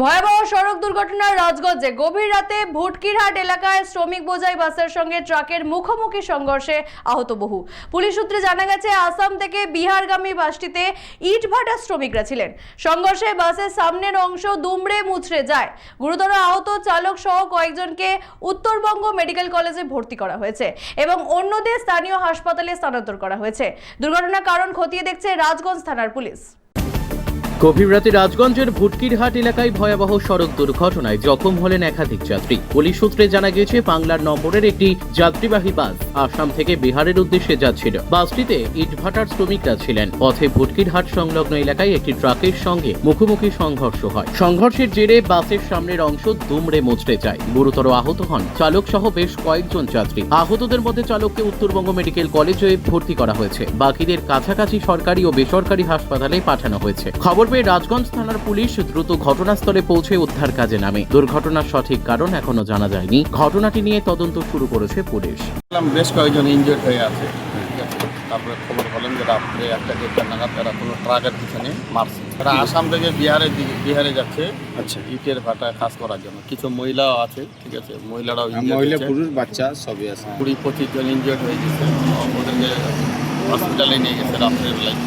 ভয়াবহ সড়ক দুর্ঘটনার রাজগঞ্জে গভীর রাতে ভুটকিরহাট এলাকায় শ্রমিক বোঝাই বাসের সঙ্গে ট্রাকের মুখোমুখি সংঘর্ষে আহত বহু। পুলিশ সূত্রে জানা গেছে, আসাম থেকে বিহারগামী বাসটিতে ইট ভাটা শ্রমিকরা ছিলেন। সংঘর্ষে বাসের সামনের অংশ দুমড়ে মুচড়ে যায়। গুরুতর আহত চালক সহ কয়েকজনকে উত্তরবঙ্গ মেডিকেল কলেজে ভর্তি করা হয়েছে এবং অন্যদের স্থানীয় হাসপাতালে স্থানান্তর করা হয়েছে। দুর্ঘটনার কারণ খতিয়ে দেখছে রাজগঞ্জ থানার পুলিশ। গভীর রাতে রাজগঞ্জের ভুটকিরহাট এলাকায় ভয়াবহ সড়ক দুর্ঘটনায় জখম হলেন একাধিক যাত্রী। পুলিশ সূত্রে জানা গেছে বাংলার নম্বরের একটি যাত্রীবাহী বাস আসাম থেকে বিহারের উদ্দেশ্যে যাচ্ছিল। বাসটিতে ইটভাটার শ্রমিকরা ছিলেন। পথে ভুটকিরহাট সংলগ্ন এলাকায় একটি ট্রাকের সঙ্গে মুখোমুখি সংঘর্ষ হয়। সংঘর্ষের জেরে বাসের সামনের অংশ দুমড়ে মুচড়ে যায়। গুরুতর আহত হন চালক সহ বেশ কয়েকজন যাত্রী। আহতদের মধ্যে চালককে উত্তরবঙ্গ মেডিকেল কলেজে ভর্তি করা হয়েছে। বাকিদের কাছাকাছি সরকারি ও বেসরকারি হাসপাতালে পাঠানো হয়েছে। খবর পেয়ে রাজগঞ্জ থানার পুলিশ দ্রুত ঘটনাস্থলে পৌঁছে উদ্ধার কাজে নামে। দুর্ঘটনার সঠিক কারণ এখনও জানা যায়নি। ঘটনাটি নিয়ে তদন্ত শুরু করেছে পুলিশ। বেশ কয়েকজন ইনজোর্ড হয়ে আছে। তারপরে খবর বলেন যে রাত্রে একটা দেড়টা নাগাদ তারা কোনো ট্রাকের পিছনে মারছে। তারা আসাম থেকে বিহারের দিকে বিহারে যাচ্ছে আচ্ছা। ইটের ভাটা কাজ করার জন্য। কিছু মহিলাও আছে ঠিক আছে? মহিলারাও মহিলা পুরুষ বাচ্চা সবই আছে। কুড়ি পঁচিশ জন ইনজোর্ড হয়ে গেছে। ওদেরকে হসপিটালে নিয়ে গেছে রাত্রের বেলায়।